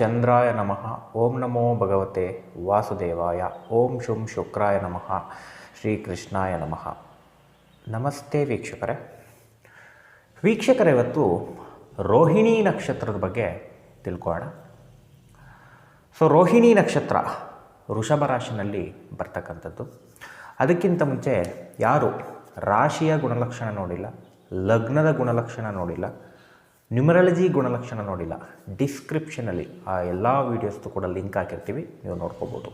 ಚಂದ್ರಾಯ ನಮಃ. ಓಂ ನಮೋ ಭಗವತೆ ವಾಸುದೇವಾಯ. ಓಂ ಶುಂ ಶುಕ್ರಾಯ ನಮಃ. ಶ್ರೀಕೃಷ್ಣಾಯ ನಮಃ. ನಮಸ್ತೆ ವೀಕ್ಷಕರೇ. ವೀಕ್ಷಕರೇ, ಇವತ್ತು ರೋಹಿಣಿ ನಕ್ಷತ್ರದ ಬಗ್ಗೆ ತಿಳ್ಕೊಳ್ಳೋಣ. ಸೊ, ರೋಹಿಣಿ ನಕ್ಷತ್ರ ವೃಷಭ ರಾಶಿನಲ್ಲಿ ಬರ್ತಕ್ಕಂಥದ್ದು. ಅದಕ್ಕಿಂತ ಮುಂಚೆ ಯಾರು ರಾಶಿಯ ಗುಣಲಕ್ಷಣ ನೋಡಿಲ್ಲ, ಲಗ್ನದ ಗುಣಲಕ್ಷಣ ನೋಡಿಲ್ಲ ನ್ಯೂಮರಾಲಜಿ ಗುಣಲಕ್ಷಣ ನೋಡಿಲ್ಲ. ಡಿಸ್ಕ್ರಿಪ್ಷನಲ್ಲಿ ಆ ಎಲ್ಲ ವೀಡಿಯೋಸ್ದು ಕೂಡ ಲಿಂಕ್ ಹಾಕಿರ್ತೀವಿ, ನೀವು ನೋಡ್ಕೋಬೋದು.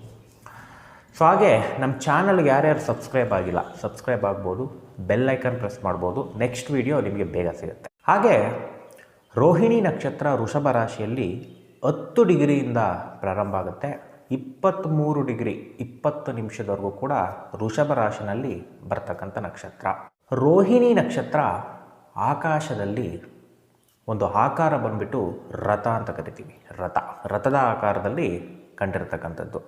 ಸೊ ಹಾಗೆ ನಮ್ಮ ಚಾನಲ್ಗೆ ಯಾರ್ಯಾರು ಸಬ್ಸ್ಕ್ರೈಬ್ ಆಗಿಲ್ಲ ಸಬ್ಸ್ಕ್ರೈಬ್ ಆಗ್ಬೋದು ಬೆಲ್ ಐಕನ್ ಪ್ರೆಸ್ ಮಾಡ್ಬೋದು ನೆಕ್ಸ್ಟ್ ವೀಡಿಯೋ ನಿಮಗೆ ಬೇಗ ಸಿಗುತ್ತೆ. ಹಾಗೆ ರೋಹಿಣಿ ನಕ್ಷತ್ರ ವೃಷಭ ರಾಶಿಯಲ್ಲಿ ಹತ್ತು ಡಿಗ್ರಿಯಿಂದ ಪ್ರಾರಂಭ ಆಗುತ್ತೆ. ಇಪ್ಪತ್ತ್ಮೂರು ಡಿಗ್ರಿ, ಇಪ್ಪತ್ತು ನಿಮಿಷದವರೆಗೂ ಕೂಡ ವೃಷಭ ರಾಶಿನಲ್ಲಿ ಬರ್ತಕ್ಕಂಥ ನಕ್ಷತ್ರ. ರೋಹಿಣಿ ನಕ್ಷತ್ರ ಆಕಾಶದಲ್ಲಿ ಒಂದು ಆಕಾರ ಬಂದ್ಬಿಟ್ಟು ರಥ ಅಂತ ಕರಿತೀವಿ. ರಥ. ರಥದ ಆಕಾರದಲ್ಲಿ ಕಂಡಿರತಕ್ಕಂಥದ್ದು.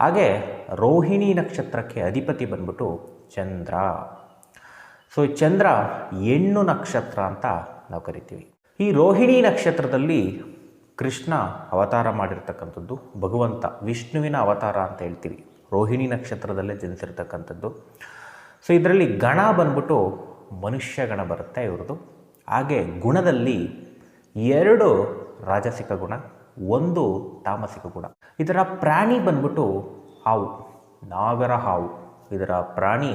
ಹಾಗೆ ರೋಹಿಣಿ ನಕ್ಷತ್ರಕ್ಕೆ ಅಧಿಪತಿ ಬಂದ್ಬಿಟ್ಟು ಚಂದ್ರ. ಸೊ ಚಂದ್ರ ಹೆಣ್ಣು ನಕ್ಷತ್ರ ಅಂತ ನಾವು ಕರಿತೀವಿ. ಈ ರೋಹಿಣಿ ನಕ್ಷತ್ರದಲ್ಲಿ ಕೃಷ್ಣ ಅವತಾರ ಮಾಡಿರ್ತಕ್ಕಂಥದ್ದು, ಭಗವಂತ, ವಿಷ್ಣುವಿನ ಅವತಾರ ಅಂತ ಹೇಳ್ತೀವಿ. ರೋಹಿಣಿ ನಕ್ಷತ್ರದಲ್ಲೇ ಜನಿಸಿರ್ತಕ್ಕಂಥದ್ದು. ಸೊ ಇದರಲ್ಲಿ ಗಣ ಬಂದ್ಬಿಟ್ಟು ಮನುಷ್ಯ ಗಣ ಬರುತ್ತೆ ಇವ್ರದ್ದು. ಹಾಗೆ ಗುಣದಲ್ಲಿ ಎರಡು ರಾಜಸಿಕ ಗುಣ, ಒಂದು ತಾಮಸಿಕ ಗುಣ. ಇದರ ಪ್ರಾಣಿ ಬಂದ್ಬಿಟ್ಟು ಹಾವು, ನಾಗರ ಹಾವು. ಇದರ ಪ್ರಾಣಿ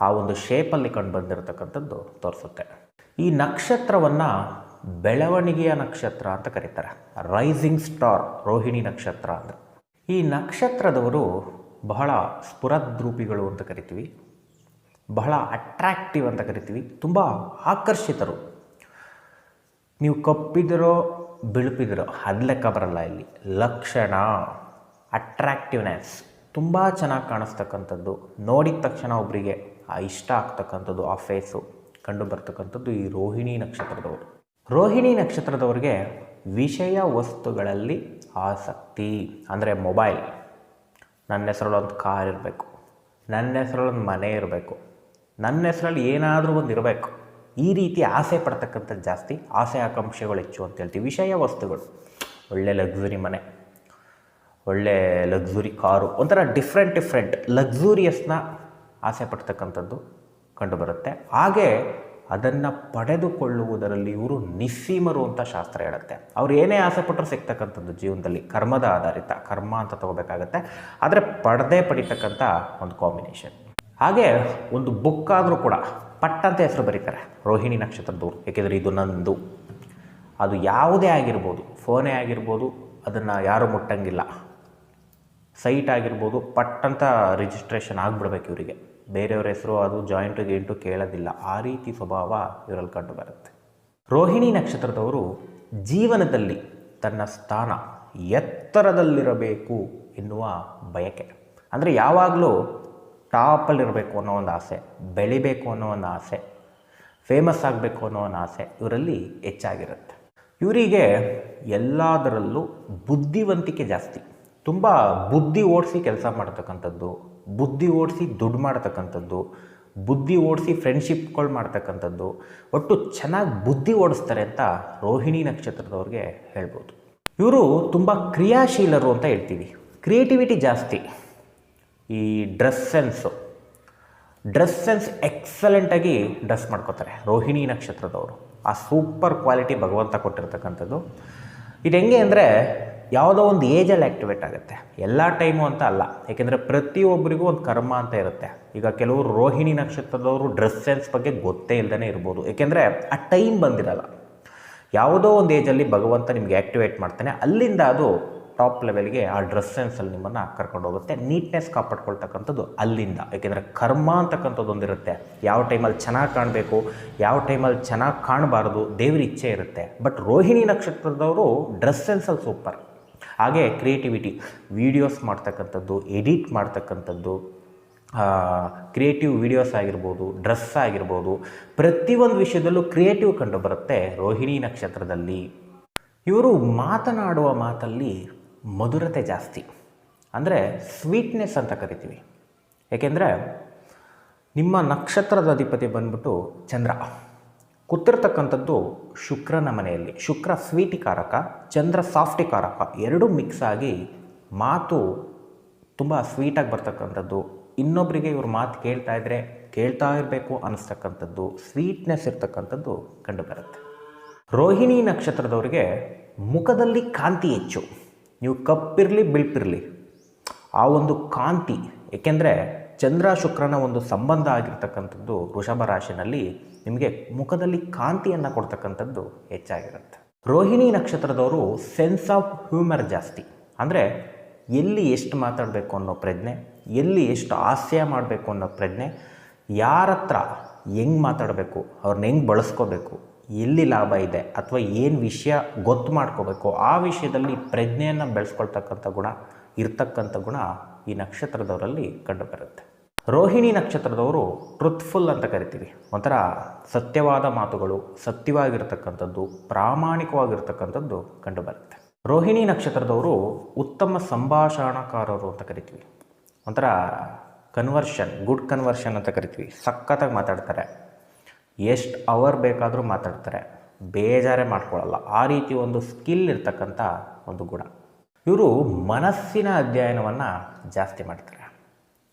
ಆ ಒಂದು ಶೇಪಲ್ಲಿ ಕಂಡು ಬಂದಿರತಕ್ಕಂಥದ್ದು ತೋರಿಸುತ್ತೆ. ಈ ನಕ್ಷತ್ರವನ್ನು ಬೆಳವಣಿಗೆಯ ನಕ್ಷತ್ರ ಅಂತ ಕರೀತಾರೆ. ರೈಸಿಂಗ್ ಸ್ಟಾರ್ ರೋಹಿಣಿ ನಕ್ಷತ್ರ ಅಂದರೆ ಈ ನಕ್ಷತ್ರದವರು ಬಹಳ ಸ್ಫುರದ್ರೂಪಿಗಳು ಅಂತ ಕರಿತೀವಿ. ಬಹಳ ಅಟ್ರಾಕ್ಟಿವ್ ಅಂತ ಕರಿತೀವಿ. ತುಂಬ ಆಕರ್ಷಿತರು. ನೀವು ಕಪ್ಪಿದ್ರೋ ಬಿಳುಪಿದ್ರೋ ಅದು ಲೆಕ್ಕ ಬರಲ್ಲ ಇಲ್ಲಿ. ಲಕ್ಷಣ ಅಟ್ರಾಕ್ಟಿವ್ನೆಸ್ ತುಂಬ ಚೆನ್ನಾಗಿ ಕಾಣಿಸ್ತಕ್ಕಂಥದ್ದು. ನೋಡಿದ ತಕ್ಷಣ ಒಬ್ಬರಿಗೆ ಆ ಇಷ್ಟ ಆಗ್ತಕ್ಕಂಥದ್ದು, ಆ ಫೇಸು ಕಂಡು ಬರ್ತಕ್ಕಂಥದ್ದು ಈ ರೋಹಿಣಿ ನಕ್ಷತ್ರದವರು. ರೋಹಿಣಿ ನಕ್ಷತ್ರದವರಿಗೆ ವಿಷಯ ವಸ್ತುಗಳಲ್ಲಿ ಆಸಕ್ತಿ, ಅಂದರೆ ಮೊಬೈಲ್ ನನ್ನ ಹೆಸರಲ್ಲಿ ಒಂದು ಕಾರ್ ಇರಬೇಕು. ನನ್ನ ಹೆಸರಲ್ಲಿ ಒಂದು ಮನೆ ಇರಬೇಕು. ನನ್ನ ಹೆಸರಲ್ಲಿ ಏನಾದರೂ ಒಂದು ಇರಬೇಕು. ಈ ರೀತಿ ಆಸೆ ಪಡ್ತಕ್ಕಂಥದ್ದು ಜಾಸ್ತಿ, ಆಸೆ ಆಕಾಂಕ್ಷೆಗಳು ಹೆಚ್ಚು ಅಂತ ಹೇಳ್ತೀವಿ. ವಿಷಯ ವಸ್ತುಗಳು, ಒಳ್ಳೆ ಲಗ್ಸುರಿ ಮನೆ, ಒಳ್ಳೆ ಲಗ್ಸುರಿ ಕಾರು, ಒಂಥರ ಡಿಫ್ರೆಂಟ್ ಡಿಫ್ರೆಂಟ್ ಲಕ್ಸುರಿಯಸ್ನ ಆಸೆ ಪಡ್ತಕ್ಕಂಥದ್ದು ಕಂಡುಬರುತ್ತೆ. ಹಾಗೆ ಅದನ್ನು ಪಡೆದುಕೊಳ್ಳುವುದರಲ್ಲಿ ಇವರು ನಿಸ್ಸೀಮರು ಅಂತ ಶಾಸ್ತ್ರ ಹೇಳುತ್ತೆ. ಅವ್ರು ಏನೇ ಆಸೆ ಪಟ್ಟರು ಸಿಗ್ತಕ್ಕಂಥದ್ದು ಜೀವನದಲ್ಲಿ, ಕರ್ಮದ ಆಧಾರಿತ, ಕರ್ಮ ಅಂತ ತಗೋಬೇಕಾಗತ್ತೆ. ಆದರೆ ಪಡೆದೇ ಪಡಿತಕ್ಕಂಥ ಒಂದು ಕಾಂಬಿನೇಷನ್ ಹಾಗೆ ಒಂದು ಬುಕ್ ಆದರೂ ಕೂಡ ಪಟ್ ಅಂತ ಹೆಸರು ಬರೀತಾರೆ. ರೋಹಿಣಿ ನಕ್ಷತ್ರದವರು ಏಕೆಂದರೆ ಇದು ನಂದು. ಅದು ಯಾವುದೇ ಆಗಿರ್ಬೋದು, ಫೋನೇ ಆಗಿರ್ಬೋದು, ಅದನ್ನು ಯಾರೂ ಮುಟ್ಟಂಗಿಲ್ಲ. ಸೈಟ್ ಆಗಿರ್ಬೋದು ಪಟ್ಟಂತ ರಿಜಿಸ್ಟ್ರೇಷನ್ ಆಗಿಬಿಡ್ಬೇಕು ಇವರಿಗೆ. ಬೇರೆಯವ್ರ ಹೆಸರು ಅದು ಜಾಯಿಂಟು ಗೇಂಟು ಕೇಳೋದಿಲ್ಲ. ಆ ರೀತಿ ಸ್ವಭಾವ ಇವರಲ್ಲಿ ಕಂಡು ಬರುತ್ತೆ. ರೋಹಿಣಿ ನಕ್ಷತ್ರದವರು ಜೀವನದಲ್ಲಿ ತನ್ನ ಸ್ಥಾನ ಎತ್ತರದಲ್ಲಿರಬೇಕು ಎನ್ನುವ ಬಯಕೆ. ಅಂದರೆ ಯಾವಾಗಲೂ ಟಾಪಲ್ಲಿರಬೇಕು ಅನ್ನೋ ಒಂದು ಆಸೆ, ಬೆಳಿಬೇಕು ಅನ್ನೋ ಒಂದು ಆಸೆ ಫೇಮಸ್ ಆಗಬೇಕು ಅನ್ನೋ ಒಂದು ಆಸೆ ಇವರಲ್ಲಿ ಹೆಚ್ಚಾಗಿರುತ್ತೆ. ಇವರಿಗೆ ಎಲ್ಲದರಲ್ಲೂ ಬುದ್ಧಿವಂತಿಕೆ ಜಾಸ್ತಿ. ತುಂಬ ಬುದ್ಧಿ ಓಡಿಸಿ ಕೆಲಸ ಮಾಡ್ತಕ್ಕಂಥದ್ದು, ಬುದ್ಧಿ ಓಡಿಸಿ ದುಡ್ಡು ಮಾಡ್ತಕ್ಕಂಥದ್ದು, ಬುದ್ಧಿ ಓಡಿಸಿ ಫ್ರೆಂಡ್ಶಿಪ್ಗಳು ಮಾಡ್ತಕ್ಕಂಥದ್ದು, ಒಟ್ಟು ಚೆನ್ನಾಗಿ ಬುದ್ಧಿ ಓಡಿಸ್ತಾರೆ ಅಂತ ರೋಹಿಣಿ ನಕ್ಷತ್ರದವ್ರಿಗೆ ಹೇಳ್ಬೋದು. ಇವರು ತುಂಬ ಕ್ರಿಯಾಶೀಲರು ಅಂತ ಹೇಳ್ತೀವಿ. ಕ್ರಿಯೇಟಿವಿಟಿ ಜಾಸ್ತಿ. ಈ ಡ್ರೆಸ್ ಸೆನ್ಸು. ಡ್ರೆಸ್ ಸೆನ್ಸ್ ಎಕ್ಸಲೆಂಟಾಗಿ ಡ್ರೆಸ್ ಮಾಡ್ಕೋತಾರೆ ರೋಹಿಣಿ ನಕ್ಷತ್ರದವರು. ಆ ಸೂಪರ್ ಕ್ವಾಲಿಟಿ ಭಗವಂತ ಕೊಟ್ಟಿರ್ತಕ್ಕಂಥದ್ದು. ಇದು ಹೆಂಗೆ ಅಂದರೆ ಯಾವುದೋ ಒಂದು ಏಜಲ್ಲಿ ಆ್ಯಕ್ಟಿವೇಟ್ ಆಗುತ್ತೆ. ಎಲ್ಲ ಟೈಮು ಅಂತ ಅಲ್ಲ. ಏಕೆಂದರೆ ಪ್ರತಿಯೊಬ್ಬರಿಗೂ ಒಂದು ಕರ್ಮ ಅಂತ ಇರುತ್ತೆ. ಈಗ ಕೆಲವರು ರೋಹಿಣಿ ನಕ್ಷತ್ರದವರು ಡ್ರೆಸ್ ಸೆನ್ಸ್ ಬಗ್ಗೆ ಗೊತ್ತೇ ಇಲ್ಲದೇ ಇರ್ಬೋದು. ಏಕೆಂದರೆ ಆ ಟೈಮ್ ಬಂದಿರಲ್ಲ. ಯಾವುದೋ ಒಂದು ಏಜಲ್ಲಿ ಭಗವಂತ ನಿಮಗೆ ಆ್ಯಕ್ಟಿವೇಟ್ ಮಾಡ್ತಾನೆ. ಅಲ್ಲಿಂದ ಅದು ಟಾಪ್ ಲೆವೆಲ್ಗೆ ಆ ಡ್ರೆಸ್ ಸೆನ್ಸಲ್ಲಿ ನಿಮ್ಮನ್ನು ಕರ್ಕೊಂಡು ಹೋಗುತ್ತೆ. ನೀಟ್ನೆಸ್ ಕಾಪಾಡ್ಕೊಳ್ತಕ್ಕಂಥದ್ದು ಅಲ್ಲಿಂದ. ಏಕೆಂದರೆ ಕರ್ಮ ಅಂತಕ್ಕಂಥದ್ದು ಒಂದಿರುತ್ತೆ ಯಾವ ಟೈಮಲ್ಲಿ ಚೆನ್ನಾಗಿ ಕಾಣಬೇಕು, ಯಾವ ಟೈಮಲ್ಲಿ ಚೆನ್ನಾಗಿ ಕಾಣಬಾರ್ದು ದೇವ್ರ ಇಚ್ಛೆ ಇರುತ್ತೆ. ಬಟ್ ರೋಹಿಣಿ ನಕ್ಷತ್ರದವರು ಡ್ರೆಸ್ ಸೆನ್ಸಲ್ಲಿ ಸೂಪರ್. ಹಾಗೆ ಕ್ರಿಯೇಟಿವಿಟಿ, ವೀಡಿಯೋಸ್ ಮಾಡ್ತಕ್ಕಂಥದ್ದು, ಎಡಿಟ್ ಮಾಡ್ತಕ್ಕಂಥದ್ದು ಕ್ರಿಯೇಟಿವ್ ವಿಡಿಯೋಸ್ ಆಗಿರ್ಬೋದು, ಡ್ರೆಸ್ ಆಗಿರ್ಬೋದು, ಪ್ರತಿಯೊಂದು ವಿಷಯದಲ್ಲೂ ಕ್ರಿಯೇಟಿವ್ ಕಂಡು ಬರುತ್ತೆ ರೋಹಿಣಿ ನಕ್ಷತ್ರದಲ್ಲಿ. ಇವರು ಮಾತನಾಡುವ ಮಾತಲ್ಲಿ ಮಧುರತೆ ಜಾಸ್ತಿ. ಅಂದರೆ ಸ್ವೀಟ್ನೆಸ್ ಅಂತ ಕರಿತೀವಿ. ಏಕೆಂದರೆ ನಿಮ್ಮ ನಕ್ಷತ್ರದ ಅಧಿಪತಿ ಬಂದ್ಬಿಟ್ಟು ಚಂದ್ರ. ಕೂತಿರ್ತಕ್ಕಂಥದ್ದು ಶುಕ್ರನ ಮನೆಯಲ್ಲಿ. ಶುಕ್ರ ಸ್ವೀಟಿಕಾರಕ ಚಂದ್ರ ಸಾಫ್ಟಿಕಾರಕ ಎರಡೂ ಮಿಕ್ಸ್ ಆಗಿ ಮಾತು ತುಂಬ ಸ್ವೀಟಾಗಿ ಬರ್ತಕ್ಕಂಥದ್ದು. ಇನ್ನೊಬ್ಬರಿಗೆ ಇವ್ರ ಮಾತು ಕೇಳ್ತಾ ಇದ್ದರೆ ಕೇಳ್ತಾ ಇರಬೇಕು ಅನ್ನಿಸ್ತಕ್ಕಂಥದ್ದು ಸ್ವೀಟ್ನೆಸ್ ಇರ್ತಕ್ಕಂಥದ್ದು ಕಂಡುಬರುತ್ತೆ. ರೋಹಿಣಿ ನಕ್ಷತ್ರದವರಿಗೆ ಮುಖದಲ್ಲಿ ಕಾಂತಿ ಹೆಚ್ಚು. ನೀವು ಕಪ್ಪಿರಲಿ ಬಿಳ್ಪಿರಲಿ, ಆ ಒಂದು ಕಾಂತಿ, ಏಕೆಂದರೆ ಚಂದ್ರ ಶುಕ್ರನ ಒಂದು ಸಂಬಂಧ ಆಗಿರ್ತಕ್ಕಂಥದ್ದು ವೃಷಭ ರಾಶಿನಲ್ಲಿ ನಿಮಗೆ ಮುಖದಲ್ಲಿ ಕಾಂತಿಯನ್ನು ಕೊಡ್ತಕ್ಕಂಥದ್ದು ಹೆಚ್ಚಾಗಿರುತ್ತೆ. ರೋಹಿಣಿ ನಕ್ಷತ್ರದವರು ಸೆನ್ಸ್ ಆಫ್ ಹ್ಯೂಮರ್ ಜಾಸ್ತಿ. ಅಂದರೆ ಎಲ್ಲಿ ಎಷ್ಟು ಮಾತಾಡಬೇಕು ಅನ್ನೋ ಪ್ರಜ್ಞೆ, ಎಲ್ಲಿ ಎಷ್ಟು ಹಾಸ್ಯ ಮಾಡಬೇಕು ಅನ್ನೋ ಪ್ರಜ್ಞೆ ಯಾರ ಹತ್ರ ಹೆಂಗೆ ಮಾತಾಡಬೇಕು ಅವ್ರನ್ನ ಹೆಂಗೆ ಬಳಸ್ಕೋಬೇಕು ಎಲ್ಲಿ ಲಾಭ ಇದೆ ಅಥವಾ ಏನು ವಿಷಯ ಗೊತ್ತು ಮಾಡ್ಕೋಬೇಕು, ಆ ವಿಷಯದಲ್ಲಿ ಪ್ರಜ್ಞೆಯನ್ನು ಬೆಳೆಸ್ಕೊಳ್ತಕ್ಕಂಥ ಗುಣ, ಇರ್ತಕ್ಕಂಥ ಗುಣ ಈ ನಕ್ಷತ್ರದವರಲ್ಲಿ ಕಂಡುಬರುತ್ತೆ. ರೋಹಿಣಿ ನಕ್ಷತ್ರದವರು ಟ್ರುತ್ಫುಲ್ ಅಂತ ಕರಿತೀವಿ. ಒಂಥರ ಸತ್ಯವಾದ ಮಾತುಗಳು, ಸತ್ಯವಾಗಿರ್ತಕ್ಕಂಥದ್ದು, ಪ್ರಾಮಾಣಿಕವಾಗಿರ್ತಕ್ಕಂಥದ್ದು ಕಂಡುಬರುತ್ತೆ. ರೋಹಿಣಿ ನಕ್ಷತ್ರದವರು ಉತ್ತಮ ಸಂಭಾಷಣಕಾರರು ಅಂತ ಕರಿತೀವಿ. ಒಂಥರ ಕನ್ವರ್ಷನ್ ಗುಡ್ ಕನ್ವರ್ಷನ್ ಅಂತ ಕರಿತೀವಿ. ಸಖತ್ತಾಗಿ ಮಾತಾಡ್ತಾರೆ. ಎಷ್ಟು ಅವರ್ ಬೇಕಾದರೂ ಮಾತಾಡ್ತಾರೆ. ಬೇಜಾರೇ ಮಾಡ್ಕೊಳ್ಳಲ್ಲ ಆ ರೀತಿ ಒಂದು ಸ್ಕಿಲ್ ಇರ್ತಕ್ಕಂಥ ಒಂದು ಗುಣ. ಇವರು ಮನಸ್ಸಿನ ಅಧ್ಯಯನವನ್ನು ಜಾಸ್ತಿ ಮಾಡ್ತಾರೆ.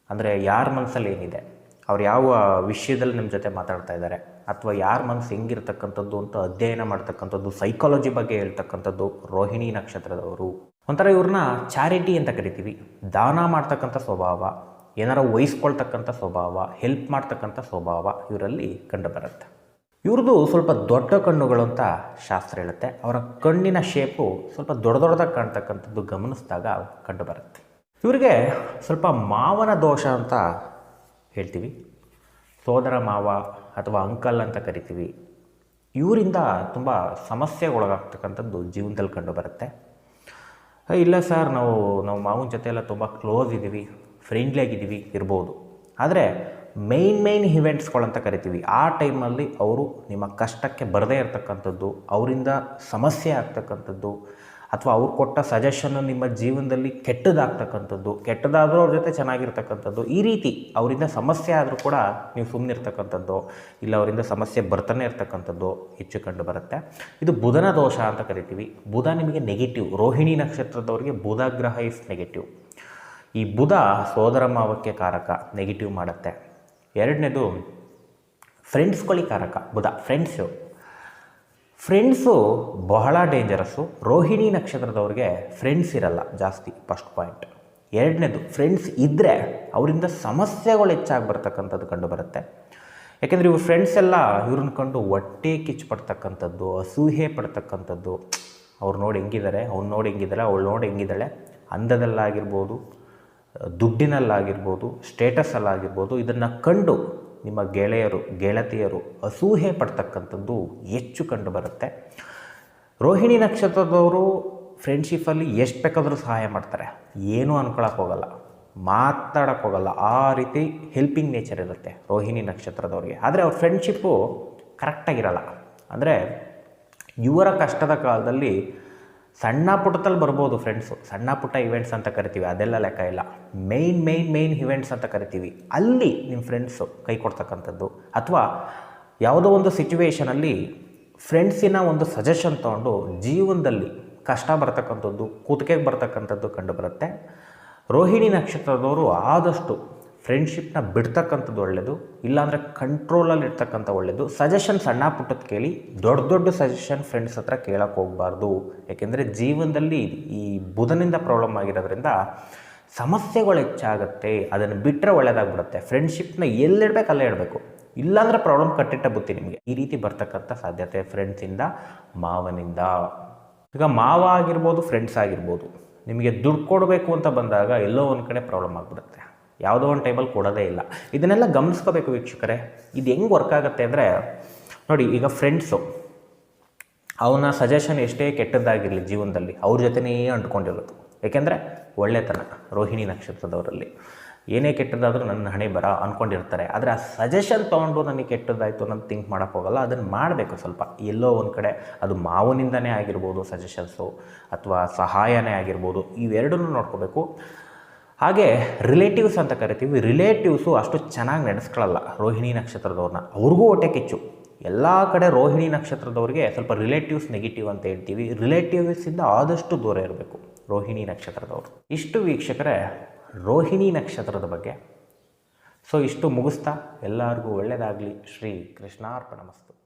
ಅಂದರೆ ಯಾರ ಮನಸ್ಸಲ್ಲಿ ಏನಿದೆ? ಅವ್ರು ಯಾವ ವಿಷಯದಲ್ಲಿ ನಿಮ್ಮ ಜೊತೆ ಮಾತಾಡ್ತಾ ಇದ್ದಾರೆ ಅಥವಾ ಯಾರ ಮನಸ್ಸು ಹೆಂಗಿರ್ತಕ್ಕಂಥದ್ದು ಅಂತ ಅಧ್ಯಯನ ಮಾಡ್ತಕ್ಕಂಥದ್ದು ಸೈಕಾಲಜಿ ಬಗ್ಗೆ ಹೇಳ್ತಕ್ಕಂಥದ್ದು, ರೋಹಿಣಿ ನಕ್ಷತ್ರದವರು. ಒಂಥರ ಇವ್ರನ್ನ ಚಾರಿಟಿ ಅಂತ ಕರಿತೀವಿ. ದಾನ ಮಾಡ್ತಕ್ಕಂಥ ಸ್ವಭಾವ. ಏನಾರ ವಹಿಸ್ಕೊಳ್ತಕ್ಕಂಥ ಸ್ವಭಾವ ಹೆಲ್ಪ್ ಮಾಡ್ತಕ್ಕಂಥ ಸ್ವಭಾವ ಇವರಲ್ಲಿ ಕಂಡುಬರುತ್ತೆ. ಇವ್ರದ್ದು ಸ್ವಲ್ಪ ದೊಡ್ಡ ಕಣ್ಣುಗಳು ಅಂತ ಶಾಸ್ತ್ರ ಹೇಳುತ್ತೆ. ಅವರ ಕಣ್ಣಿನ ಶೇಪು ಸ್ವಲ್ಪ ದೊಡ್ಡ ದೊಡ್ಡದಾಗಿ ಕಾಣ್ತಕ್ಕಂಥದ್ದು ಗಮನಿಸಿದಾಗ ಕಂಡುಬರುತ್ತೆ. ಇವರಿಗೆ ಸ್ವಲ್ಪ ಮಾವನ ದೋಷ ಅಂತ ಹೇಳ್ತೀವಿ. ಸೋದರ ಮಾವ ಅಥವಾ ಅಂಕಲ್ ಅಂತ ಕರಿತೀವಿ. ಇವರಿಂದ ತುಂಬ ಸಮಸ್ಯೆಗೊಳಗಾಗ್ತಕ್ಕಂಥದ್ದು ಜೀವನದಲ್ಲಿ ಕಂಡುಬರುತ್ತೆ. "ಏ, ಇಲ್ಲ ಸರ್ ನಾವು ನಾವು ಮಾವನ ಜೊತೆ ಎಲ್ಲ ತುಂಬ ಕ್ಲೋಸ್ ಇದ್ದೀವಿ. ಫ್ರೆಂಡ್ಲಿ ಆಗಿದ್ದೀವಿ ಇರ್ಬೋದು. ಆದರೆ ಮೈನ್ ಮೈನ್ ಅಂತ ಕರಿತೀವಿ. ಆ ಟೈಮಲ್ಲಿ ಅವರು ನಿಮ್ಮ ಕಷ್ಟಕ್ಕೆ ಬರದೇ ಇರತಕ್ಕಂಥದ್ದು, ಅವರಿಂದ ಸಮಸ್ಯೆ ಆಗ್ತಕ್ಕಂಥದ್ದು, ಅಥವಾ ಅವ್ರು ಕೊಟ್ಟ ಸಜೆಷನ್ನು ನಿಮ್ಮ ಜೀವನದಲ್ಲಿ ಕೆಟ್ಟದಾಗ್ತಕ್ಕಂಥದ್ದು, ಕೆಟ್ಟದಾದರೂ ಅವ್ರ ಜೊತೆ ಚೆನ್ನಾಗಿರ್ತಕ್ಕಂಥದ್ದು, ಈ ರೀತಿ ಅವರಿಂದ ಸಮಸ್ಯೆ ಆದರೂ ಕೂಡ ನೀವು ಸುಮ್ಮನಿರ್ತಕ್ಕಂಥದ್ದು ಇಲ್ಲ ಅವರಿಂದ ಸಮಸ್ಯೆ ಬರ್ತಾನೆ ಇರ್ತಕ್ಕಂಥದ್ದು ಹೆಚ್ಚು ಕಂಡು ಬರುತ್ತೆ. ಇದು ಬುಧನ ದೋಷ ಅಂತ ಕರಿತೀವಿ. ಬುಧ ನಿಮಗೆ ನೆಗೆಟಿವ್ ರೋಹಿಣಿ ನಕ್ಷತ್ರದವರಿಗೆ ಬುಧ ಗ್ರಹ ಇಸ್ ನೆಗೆಟಿವ್ ಈ ಬುಧ ಸೋದರ ಮಾವಕ್ಕೆ ಕಾರಕ ನೆಗೆಟಿವ್ ಮಾಡುತ್ತೆ. ಎರಡನೇದು ಫ್ರೆಂಡ್ಸ್ಗಳಿಗೆ ಕಾರಕ, ಬುಧ ಫ್ರೆಂಡ್ಸು ಫ್ರೆಂಡ್ಸು ಬಹಳ ಡೇಂಜರಸ್ಸು ರೋಹಿಣಿ ನಕ್ಷತ್ರದವ್ರಿಗೆ ಫ್ರೆಂಡ್ಸ್ ಇರಲ್ಲ, ಜಾಸ್ತಿ ಫಸ್ಟ್ ಪಾಯಿಂಟ್ ಎರಡನೇದು ಫ್ರೆಂಡ್ಸ್ ಇದ್ದರೆ ಅವರಿಂದ ಸಮಸ್ಯೆಗಳು ಹೆಚ್ಚಾಗಿ ಬರ್ತಕ್ಕಂಥದ್ದು ಕಂಡು ಬರುತ್ತೆ ಯಾಕೆಂದರೆ ಇವ್ರ ಫ್ರೆಂಡ್ಸ್ ಎಲ್ಲ ಇವ್ರನ್ನ ಕಂಡು ಹೊಟ್ಟೆ ಕಿಚ್ಚು ಪಡ್ತಕ್ಕಂಥದ್ದು ಅಸೂಹೆ ಪಡ್ತಕ್ಕಂಥದ್ದು. ಅವ್ರು ನೋಡಿ ಹೆಂಗಿದ್ದಾರೆ ಅವ್ನು ನೋಡಿ ಹೆಂಗಿದ್ದಾರೆ ಅವಳು ನೋಡಿ ಹೆಂಗಿದ್ದಾಳೆ ಅಂದದಲ್ಲಾಗಿರ್ಬೋದು. ದುಡ್ಡಿನಲ್ಲಾಗಿರ್ಬೋದು ಸ್ಟೇಟಸಲ್ಲಾಗಿರ್ಬೋದು ಇದನ್ನು ಕಂಡು ನಿಮ್ಮ ಗೆಳೆಯರು, ಗೆಳತಿಯರು ಅಸೂಹೆ ಪಡ್ತಕ್ಕಂಥದ್ದು ಹೆಚ್ಚು ಕಂಡು ಬರುತ್ತೆ. ರೋಹಿಣಿ ನಕ್ಷತ್ರದವರು ಫ್ರೆಂಡ್ಶಿಪ್ಪಲ್ಲಿ ಎಷ್ಟು ಬೇಕಾದರೂ ಸಹಾಯ ಮಾಡ್ತಾರೆ. ಏನೂ ಅನ್ಕೊಳಕ್ಕೆ ಹೋಗಲ್ಲ. ಮಾತಾಡೋಕ್ಕೆ ಹೋಗಲ್ಲ. ಆ ರೀತಿ ಹೆಲ್ಪಿಂಗ್ ನೇಚರ್ ಇರುತ್ತೆ ರೋಹಿಣಿ ನಕ್ಷತ್ರದವ್ರಿಗೆ. ಆದರೆ ಅವ್ರ ಫ್ರೆಂಡ್ಶಿಪ್ಪು ಕರೆಕ್ಟಾಗಿರಲ್ಲ ಅಂದರೆ ಇವರ ಕಷ್ಟದ ಕಾಲದಲ್ಲಿ ಸಣ್ಣ ಪುಟ್ಟದಲ್ಲಿ ಬರ್ಬೋದು ಫ್ರೆಂಡ್ಸು ಸಣ್ಣ ಪುಟ್ಟ ಇವೆಂಟ್ಸ್ ಅಂತ ಕರಿತೀವಿ. ಅದೆಲ್ಲ ಲೆಕ್ಕ ಇಲ್ಲ. ಮೇಯ್ನ್ ಮೇಯ್ನ್ ಮೇಯ್ನ್ ಇವೆಂಟ್ಸ್ ಅಂತ ಕರಿತೀವಿ. ಅಲ್ಲಿ ನಿಮ್ಮ ಫ್ರೆಂಡ್ಸು ಕೈ ಕೊಡ್ತಕ್ಕಂಥದ್ದು. ಅಥವಾ ಯಾವುದೋ ಒಂದು ಸಿಚುವೇಷನಲ್ಲಿ ಫ್ರೆಂಡ್ಸಿನ ಒಂದು ಸಜೆಷನ್ ತೊಗೊಂಡು ಜೀವನದಲ್ಲಿ ಕಷ್ಟ ಬರ್ತಕ್ಕಂಥದ್ದು, ಕೂತ್ಕೆಗೆ ಬರ್ತಕ್ಕಂಥದ್ದು ಕಂಡು ಬರುತ್ತೆ. ರೋಹಿಣಿ ನಕ್ಷತ್ರದವರು ಆದಷ್ಟು ಫ್ರೆಂಡ್ಶಿಪ್ನ ಬಿಡ್ತಕ್ಕಂಥದ್ದು ಒಳ್ಳೆಯದು ಇಲ್ಲಾಂದರೆ ಕಂಟ್ರೋಲಲ್ಲಿ ಇರ್ತಕ್ಕಂಥ ಒಳ್ಳೆಯದು ಸಜೆಷನ್ ಸಣ್ಣ ಪುಟ್ಟದ್ದು ಕೇಳಿ, ದೊಡ್ಡ ದೊಡ್ಡ ಸಜೆಷನ್ ಫ್ರೆಂಡ್ಸ್ ಹತ್ರ ಕೇಳೋಕ್ಕೆ ಹೋಗಬಾರ್ದು. ಯಾಕೆಂದರೆ ಜೀವನದಲ್ಲಿ ಈ ಬುಧನಿಂದ ಪ್ರಾಬ್ಲಮ್ ಆಗಿರೋದ್ರಿಂದ ಸಮಸ್ಯೆಗಳು ಹೆಚ್ಚಾಗುತ್ತೆ, ಅದನ್ನು ಬಿಟ್ಟರೆ ಒಳ್ಳೆಯದಾಗ್ಬಿಡುತ್ತೆ ಫ್ರೆಂಡ್ಶಿಪ್ನ ಎಲ್ಲಿಡ್ಬೇಕು ಅಲ್ಲೇ ಇಡಬೇಕು. ಇಲ್ಲಾಂದರೆ ಪ್ರಾಬ್ಲಮ್ ಕಟ್ಟಿಟ್ಟ ಬುತ್ತಿ ನಿಮಗೆ. ಈ ರೀತಿ ಬರ್ತಕ್ಕಂಥ ಸಾಧ್ಯತೆ ಫ್ರೆಂಡ್ಸಿಂದ ಮಾವನಿಂದ. ಈಗ ಮಾವ ಆಗಿರ್ಬೋದು ಫ್ರೆಂಡ್ಸ್ ಆಗಿರ್ಬೋದು, ನಿಮಗೆ ದುಡ್ಡು ಕೊಡಬೇಕು ಅಂತ ಬಂದಾಗ ಎಲ್ಲೋ ಒಂದು ಕಡೆ ಪ್ರಾಬ್ಲಮ್ ಆಗಿಬಿಡುತ್ತೆ. ಯಾವುದೋ ಒಂದು ಟೈಮಲ್ಲಿ ಕೊಡೋದೇ ಇಲ್ಲ. ಇದನ್ನೆಲ್ಲ ಗಮನಿಸ್ಕೋಬೇಕು ವೀಕ್ಷಕರೇ. ಇದು ಹೆಂಗೆ ವರ್ಕ್ ಆಗುತ್ತೆ ಅಂದರೆ, ನೋಡಿ ಈಗ ಫ್ರೆಂಡ್ಸು ಅವನ ಸಜೆಷನ್ ಎಷ್ಟೇ ಕೆಟ್ಟದ್ದಾಗಿರಲಿ ಜೀವನದಲ್ಲಿ, ಅವ್ರ ಜೊತೆನೇ ಅಂಟ್ಕೊಂಡಿರೋದು. ಏಕೆಂದರೆ, ಒಳ್ಳೆತನ, ರೋಹಿಣಿ ನಕ್ಷತ್ರದವರಲ್ಲಿ. ಏನೇ ಕೆಟ್ಟದಾದರೂ ನನ್ನ ಹಣೆ ಬರ ಅಂದ್ಕೊಂಡಿರ್ತಾರೆ ಆದರೆ ಆ ಸಜೆಷನ್ ತೊಗೊಂಡು ನನಗೆ ಕೆಟ್ಟದ್ದಾಯಿತು ಅನ್ನೋದು ಥಿಂಕ್ ಮಾಡೋಕ್ಕೆ ಹೋಗಲ್ಲ. ಅದನ್ನು ಮಾಡಬೇಕು ಸ್ವಲ್ಪ. ಎಲ್ಲೋ ಒಂದು ಕಡೆ, ಅದು ಮಾವನಿಂದನೇ ಆಗಿರ್ಬೋದು ಸಜೆಷನ್ಸು ಅಥವಾ ಸಹಾಯನೇ ಆಗಿರ್ಬೋದು, ಇವೆರಡನ್ನೂ ನೋಡ್ಕೋಬೇಕು. ಹಾಗೆ ರಿಲೇಟಿವ್ಸ್ ಅಂತ ಕರಿತೀವಿ ರಿಲೇಟಿವ್ಸು ಅಷ್ಟು ಚೆನ್ನಾಗಿ ನಡೆಸ್ಕೊಳ್ಳಲ್ಲ ರೋಹಿಣಿ ನಕ್ಷತ್ರದವ್ರನ್ನ. ಅವ್ರಿಗೂ ಹೊಟ್ಟೆ ಕಿಚ್ಚು. ಎಲ್ಲ ಕಡೆ ರೋಹಿಣಿ ನಕ್ಷತ್ರದವ್ರಿಗೆ ಸ್ವಲ್ಪ ರಿಲೇಟಿವ್ಸ್ ನೆಗೆಟಿವ್ ಅಂತ ಹೇಳ್ತೀವಿ. ರಿಲೇಟಿವ್ಸಿಂದ ಆದಷ್ಟು ದೂರ ಇರಬೇಕು ರೋಹಿಣಿ ನಕ್ಷತ್ರದವರು. ಇಷ್ಟು ವೀಕ್ಷಕರೇ, ರೋಹಿಣಿ ನಕ್ಷತ್ರದ ಬಗ್ಗೆ. ಸೊ ಇಷ್ಟು ಮುಗಿಸ್ತಾ, ಎಲ್ಲರಿಗೂ ಒಳ್ಳೆಯದಾಗಲಿ ಶ್ರೀ ಕೃಷ್ಣಾರ್ಪಣಮಸ್ತು